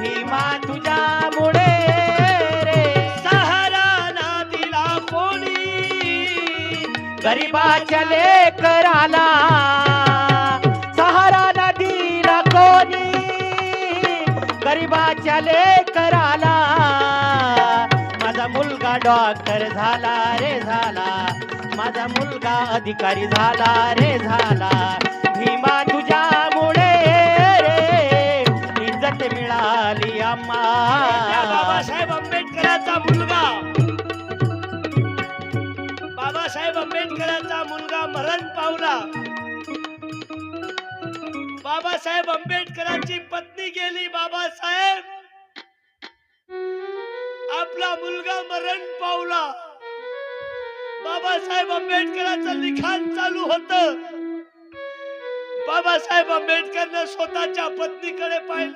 भीमा तुझ्यामुळे रे. सहारा ना दिला कोणी गरीबाच्या लेकराला. सहारा नदीला कोणी गरिबाच्या लेकराला. माझा मुलगा डॉक्टर झाला रे झाला. माझा मुलगा अधिकारी झाला रे झाला. भीमा मिळाली बाबासाहेब आंबेडकरांचा मुलगा. बाबासाहेब आंबेडकरांचा मुलगा मरण पावला. बाबासाहेब आंबेडकरांची पत्नी गेली बाबासाहेब. आपला मुलगा मरण पावला. बाबासाहेब आंबेडकरांचं लिखाण चालू होत. बाबासाहेब आंबेडकरनं स्वतःच्या पत्नीकडे पाहिलं.